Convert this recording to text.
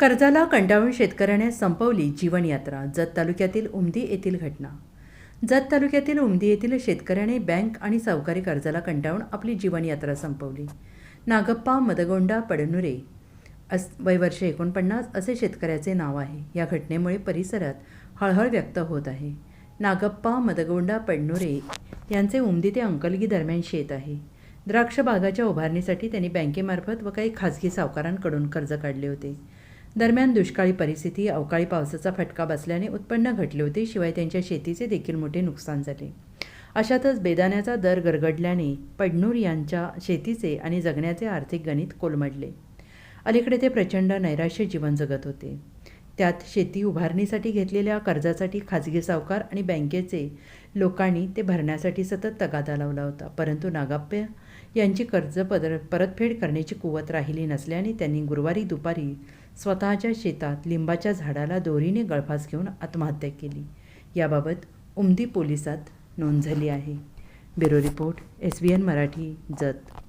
कर्जाला कंटाळून शेतकऱ्याने संपवली जीवनयात्रा जत तालुक्यातील उमदी येथील घटना. जत तालुक्यातील उमदी येथील शेतकऱ्याने बँक आणि सावकारी कर्जाला कंटाळून आपली जीवनयात्रा संपवली. नागप्पा मदगोंडा पडनुरे अस वय वर्ष एकोणपन्नास असे शेतकऱ्याचे नाव आहे. या घटनेमुळे परिसरात हळहळ व्यक्त होत आहे. नागप्पा मदगोंडा पडनुरे यांचे उमदी ते अंकलगी दरम्यान शेत आहे. द्राक्ष बागाच्या उभारणीसाठी त्यांनी बँकेमार्फत व काही खाजगी सावकारांकडून कर्ज काढले होते. दरम्यान दुष्काळी परिस्थिती अवकाळी पावसाचा फटका बसल्याने उत्पन्न घटले होते शिवाय त्यांच्या शेतीचे देखील मोठे नुकसान झाले. अशातच बेदाण्याचा दर गरगडल्याने पडनूर यांच्या शेतीचे आणि जगण्याचे आर्थिक गणित कोलमडले. अलीकडे ते प्रचंड नैराश्य जीवन जगत होते. त्यात शेती उभारणीसाठी घेतलेल्या कर्जासाठी खाजगी सावकार आणि बँकेचे लोकांनी ते भरण्यासाठी सतत तगादा लावला होता. परंतु नागाप्पे यांची कर्ज पद परतफेड करण्याची कुवत राहिली नसल्याने त्यांनी गुरुवारी दुपारी स्वतःच्या शेतात लिंबाच्या झाडाला दोरीने गळफास घेऊन आत्महत्या केली. याबाबत उमदी पोलिसात नोंद झाली आहे. Bureau report S B N Marathi Jath.